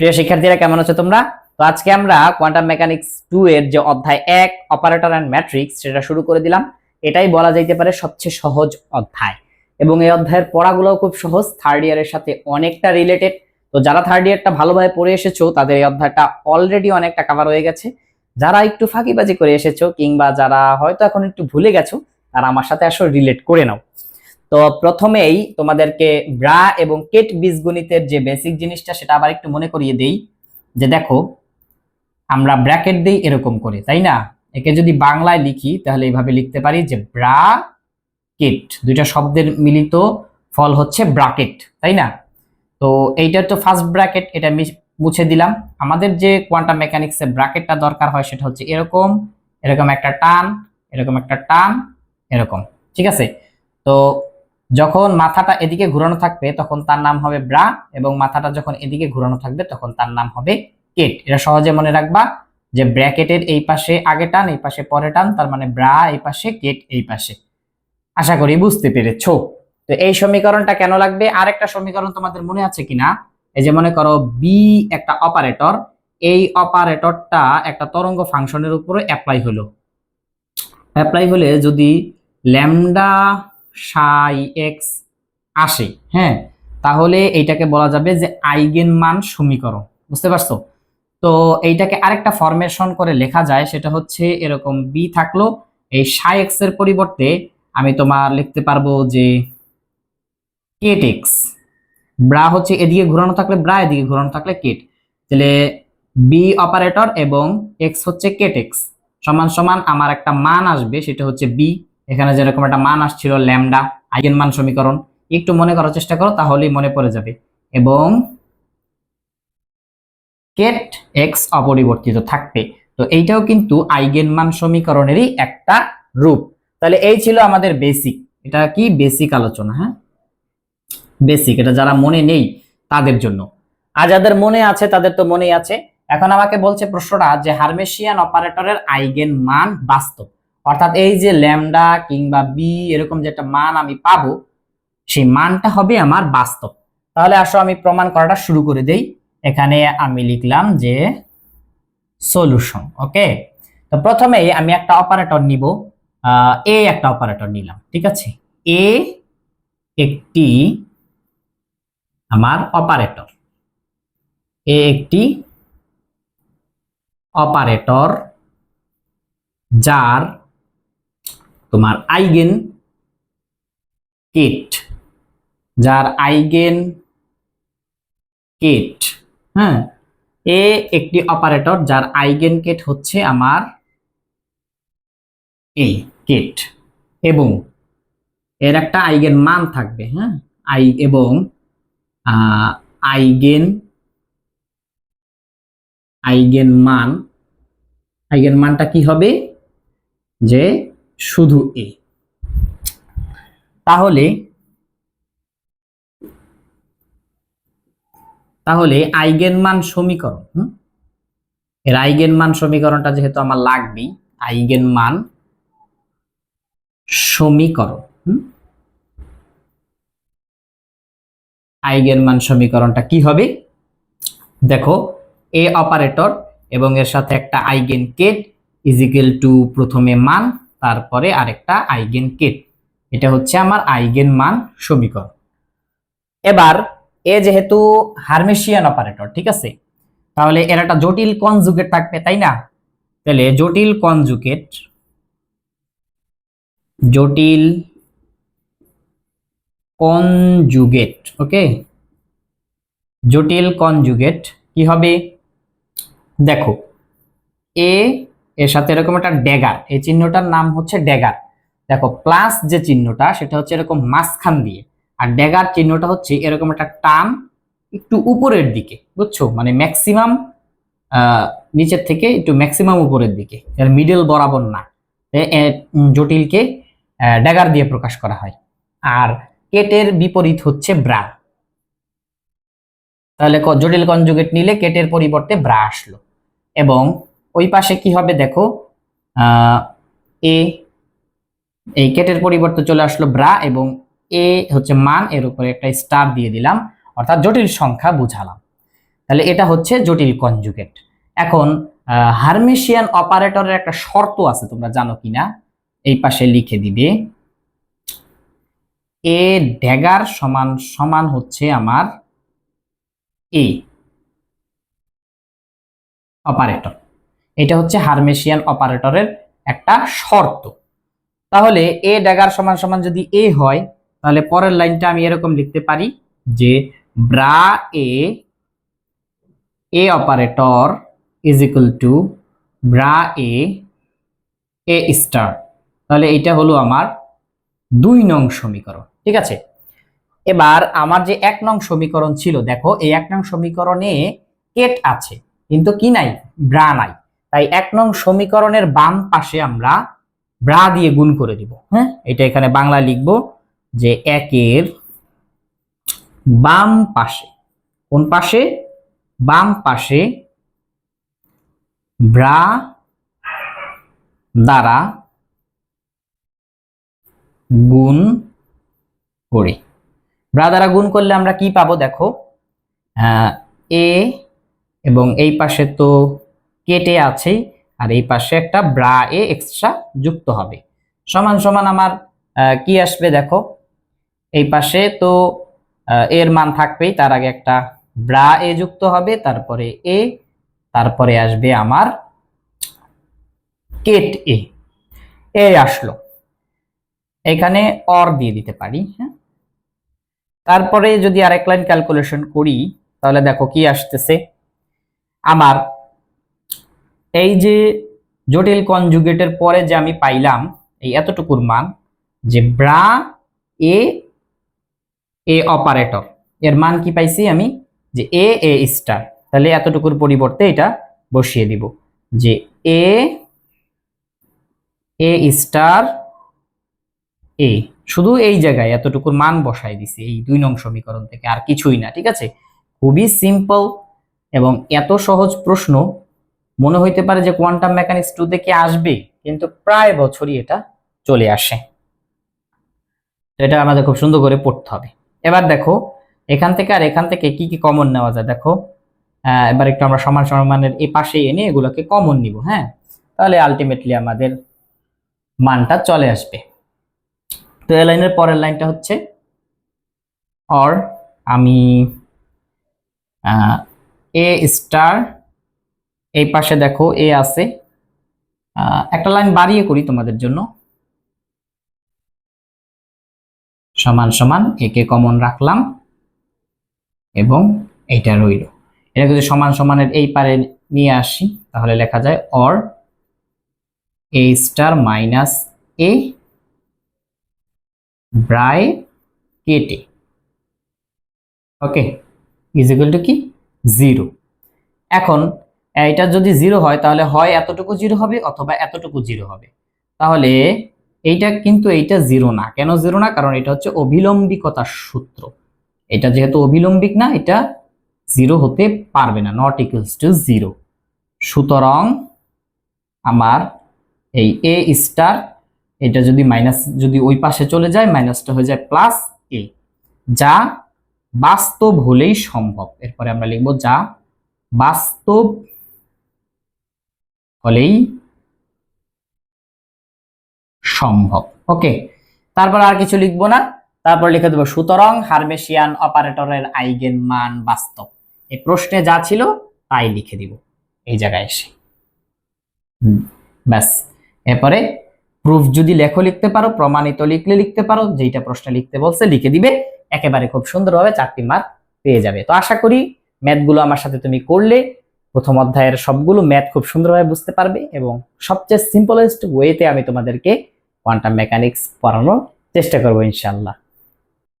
প্রিয় শিক্ষার্থীরা, কেমন আছো তোমরা? তো আজকে আমরা কোয়ান্টাম মেকানিক্স টু এর যে অধ্যায় এক অপারেটর অ্যান্ড ম্যাট্রিক্স সেটা শুরু করে দিলাম। এটাই বলা যাইতে পারে সবচেয়ে সহজ অধ্যায়। এবং এই অধ্যায়ের পড়াগুলোও খুব সহজ থার্ড ইয়ারের সাথে অনেকটা রিলেটেড তো যারা থার্ড ইয়ারটা ভালোভাবে পড়ে এসেছ, তাদের এই অধ্যায়টা অলরেডি অনেকটা কাভার হয়ে গেছে। যারা একটু ফাঁকিবাজি করে এসেছ, কিংবা যারা হয়তো এখন একটু ভুলে গেছো, তারা আমার সাথে আসলে রিলেট করে নাও। তো প্রথমেই তোমাদেরকে ব্রা এবং কেট বীজগণিতের যে বেসিক জিনিসটা সেটা আবার একটু মনে করিয়ে দেই, যে দেখো, আমরা ব্র্যাকেট দেই এরকম করে, তাই না? একে যদি বাংলায় লিখি, তাহলে এইভাবে লিখতে পারি যে ব্রা কেট, দুইটা শব্দের মিলিত ফল হচ্ছে ব্রাকেট তাই না? তো এইটা তো ফার্স্ট ব্র্যাকেট এটা মুছে দিলাম। আমাদের যে কোয়ান্টাম মেকানিক্সের ব্র্যাকেটটা দরকার হয় সেটা হচ্ছে এরকম এরকম একটা টান, এরকম একটা টান, এরকম, ঠিক আছে? তো যখন মাথাটা এদিকে ঘোরানো থাকবে, তখন তার নাম হবে ব্রা এবং মাথাটা যখন এদিকে ঘোরানো থাকবে, তখন তার নাম হবে কেট। এটা সহজে মনে রাখবা যে ব্র্যাকেটের এই পাশে আগে টান, এই পাশে পরে টান, তার মানে ব্রা এই পাশে, কেট এই পাশে। আশা করি বুঝতে পেরেছ। তো এই সমীকরণটা কেন লাগবে? আরেকটা সমীকরণ তোমাদের মনে আছে কিনা? এই যে মনে করো বি একটা অপারেটর এই অপারেটরটা একটা তরঙ্গ ফাংশনের উপরে অ্যাপ্লাই হলো। অ্যাপ্লাই হলে যদি ল্যামডা সাই এক্স আসে হ্যাঁ? তাহলে এইটাকে বলা যাবে যে আইগেন মান সমীকরণ, বুঝতে পারছ? তো এইটাকে আরেকটা ফরমেশন করে লেখা যায়, সেটা হচ্ছে এরকম বি থাকল, এই সাই এক্সের পরিবর্তে আমি তোমার লিখতে পারব যে কেট এক্স ব্রা হচ্ছে এদিকে ঘোরানো থাকলে ব্রা, এদিকে ঘোরানো থাকলে কেট তাহলে বি অপারেটর এবং এক্স হচ্ছে কেট এক্স সমান সমান আমার একটা মান আসবে, সেটা হচ্ছে বি এখানে যেরকম একটা মান আসছিল, ল্যামডা আইগেন মান সমীকরণ, একটু মনে করার চেষ্টা করো, তাহলেই মনে পড়ে যাবে। এবং কেট এক্স অপরিবর্তিত থাকবে। তো এইটাও কিন্তু আইগেন মান সমীকরণেরই একটা রূপ। তাহলে এই ছিল আমাদের বেসিক এটা কি? বেসিক আলোচনা হ্যাঁ? বেসিক এটা যারা মনে নেই, তাদের জন্য। আর যাদের মনে আছে, তাদের তো মনেই আছে। এখন আমাকে বলছে প্রশ্নটা যে হারমেশিয়ান অপারেটরের আইগেন মান বাস্তব। অর্থাৎ এই যে ল্যামডা কিংবা বি এরকম যে একটা মান আমি পাবো, সেই মানটা হবে আমার বাস্তব। তাহলে আসো আমি প্রমাণ করাটা শুরু করে দেই। এখানে আমি লিখলাম যে সলিউশন ওকে তো প্রথমেই আমি একটা অপারেটর নিব। এ একটা অপারেটর নিলাম, ঠিক আছে? এ একটি আমার অপারেটর এ একটি অপারেটর যার তোমার আইগেন কেট, যার আইগেন কেট হ্যাঁ? এ একটি অপারেটর যার আইগেন কেট হচ্ছে আমার এই কেট এবং এর একটা আইগেন মান থাকবে হ্যাঁ? আই এবং আইগেন আইগেন মান, আইগেন মানটা কি হবে? যে শুধু এ তাহলে তাহলে আইগেন মান সমীকরণ, হুম? এর আইগেন মান সমীকরণটা যেহেতু আমার লাগবেই আইগেন মান সমীকরণ, হুম? আইগেন মান সমীকরণটা কি হবে দেখো, এ অপারেটর এবং এর সাথে একটা আইগেন কেট ইজিক্যাল টু প্রথমে মান তারপরে আরেকটা আইগেন কেট এটা হচ্ছে আমার আইগেন মান সমীকরণ। এবার, এ যেহেতু হারমেশিয়ান অপারেটর, ঠিক আছে? তাহলে এর একটা জটিল কনজুগেট থাকবে, তাই না? তাহলে জটিল কনজুগেট জটিল কনজুগেট, ওকে? জটিল কনজুগেট কি হবে? দেখো, এ এর সাথে এরকম একটা ড্যাগার। এই চিহ্নটার নাম হচ্ছে ড্যাগার। দেখো প্লাস যে চিহ্নটা, সেটা হচ্ছে এরকম মাঝখান দিয়ে। আর ড্যাগার চিহ্নটা হচ্ছে এরকম একটা টান একটু উপরের দিকে, বুঝছ? মানে ম্যাক্সিমাম নিচের থেকে একটু ম্যাক্সিমাম উপরের দিকে। মিডল বরাবর না। জটিলকে ড্যাগার দিয়ে প্রকাশ করা হয়। আর কেটের বিপরীত হচ্ছে ব্রা তাহলে জটিল কনজুগেট নিলে কেটের পরিবর্তে ব্রা আসলো। এবং ওই পাশে কি হবে দেখো? এ, এই কেটের পরিবর্তে চলে আসলো ব্রা এবং এ হচ্ছে মান, এর উপরে একটা স্টার দিয়ে দিলাম, অর্থাৎ জটিল সংখ্যা বুঝালাম। তাহলে এটা হচ্ছে জটিল কনজুগেট। এখন হারমেশিয়ান অপারেটরের একটা শর্ত আছে, তোমরা জানো কিনা? এই পাশে লিখে দিবে, এ ড্যাগার সমান সমান হচ্ছে আমার এ, অপারেটর। এটা হচ্ছে হারমেশিয়ান অপারেটরের একটা শর্ত। তাহলে এ ড্যাগার সমান সমান যদি এ হয়, তাহলে পরের লাইনটা আমি এরকম লিখতে পারি যে bra A A operator is equal to bra A A star. তাহলে এইটা হলো আমার দুই নং সমীকরণ, ঠিক আছে? এবার আমার যে এক নং সমীকরণ ছিল, দেখো, এই এক নং সমীকরণে কেট আছে, কিন্তু কি নাই? ব্রা নাই। তাই এক নং সমীকরণের বাম পাশে আমরা ব্রা দিয়ে গুণ করে দিব হ্যাঁ? এটা এখানে বাংলা লিখব যে একের বাম পাশে, কোন পাশে? বাম পাশে ব্রা দ্বারা গুণ করি। ব্রা দ্বারা গুণ করলে আমরা কি পাবো দেখো? এ এবং এই পাশে তো কেটে আছেই আর এই পাশে একটা ব্রা এ এক্সট্রা যুক্ত হবে। সমান সমান আমার কি আসবে দেখো? এই পাশে তো এর মান থাকবেই, তার আগে একটা ব্রা এ যুক্ত হবে, তারপরে এ, তারপরে আসবে আমার কেট এ। এ আসলো। এখানে অর দিয়ে দিতে পারি হ্যাঁ? তারপরে যদি আরেক লাইন ক্যালকুলেশন করি, তাহলে দেখো কি আসতেছে? আমার এই যে জটিল কনজুগেটের পরে যে আমি পাইলাম, এই এতটুকুর মান যে ব্রা এ এ অপারেটর এর মান কি পাইছি আমি? যে এ এ স্টার তাহলে এতটুকুর পরিবর্তে এটা বসিয়ে দিব। যে এ এ স্টার এ শুধু এই জায়গায় এতটুকুর মান বসাই দিছি, এই দুই নং সমীকরণ থেকে, আর কিছুই না, ঠিক আছে? খুবই সিম্পল এবং এত সহজ প্রশ্ন মনে হইতে পারে যে কোয়ান্টাম মেকানিক্স টু থেকে আসবে, কিন্তু প্রায় বছরই এটা চলে আসে। তো এটা আমাদের খুব সুন্দর করে পড়তে হবে। এবার দেখো, এখান থেকে আর এখান থেকে কি কি কমন নেওয়া যায়? দেখো এবার একটু আমরা সমান সমানের এই পাশে এনে এগুলোকে কমন নিব হ্যাঁ? তাহলে আলটিমেটলি আমাদের মানটা চলে আসবে। তো এই লাইনের পরের লাইনটা হচ্ছে অর আমি এ স্টার এই পাশে দেখো এ আছে। একটা লাইন বাড়িয়ে করি তোমাদের জন্য। সমান সমান একে কমন রাখলাম এবং এটা রইল। এটা যদি সমান সমানের এই পারে নিয়ে আসি, তাহলে লেখা যায় or A star minus A ব্রাই কেটে ওকে ইজ ইকুয়াল টু কি? জিরো এখন এটা যদি জিরো হয়, তাহলে হয় এতটুকু জিরো হবে অথবা এতটুকু জিরো হবে। তাহলে এইটা কিন্তু এইটা জিরো না। কেন জিরো না? কারণ এটা হচ্ছে অভিলম্বিকতার সূত্র। এটা যেহেতু অভিলম্বিক না, এটা জিরো হতে পারবে না। নট ইকুয়ালস টু জিরো সুতরাং আমার এই এ স্টার এটা যদি মাইনাস যদি ওই পাশে চলে যায় মাইনাসটা হয়ে যায় প্লাস এ যা বাস্তব হলেই সম্ভব। এরপরে আমরা লিখব যা বাস্তব হলেই সম্ভব। ওকে তারপর আর কিছু লিখব না। তারপর লিখে দেবো, সুতরাং হারমেশিয়ান অপারেটরের আইগেন মান বাস্তব। এই প্রশ্নে যা ছিল, তাই লিখে দিব। এই জায়গায় এসে। ব্যাস। এরপরে প্রুফ যদি লেখো লিখতে পারো, প্রমাণিত লিখলে লিখতে পারো যেটা প্রশ্নে লিখতে বলছে, লিখে দিবে। একেবারে খুব সুন্দরভাবে চারটি মার্ক পেয়ে যাবে। তো আশা করি ম্যাথগুলো আমার সাথে তুমি করলে প্রথম অধ্যায়ের সবগুলো ম্যাথ খুব সুন্দরভাবে বুঝতে পারবে এবং সবচেয়ে সিম্পলেস্ট ওয়েতে আমি তোমাদেরকে কোয়ান্টাম মেকানিক্স পড়ানোর চেষ্টা করব ইনশাল্লাহ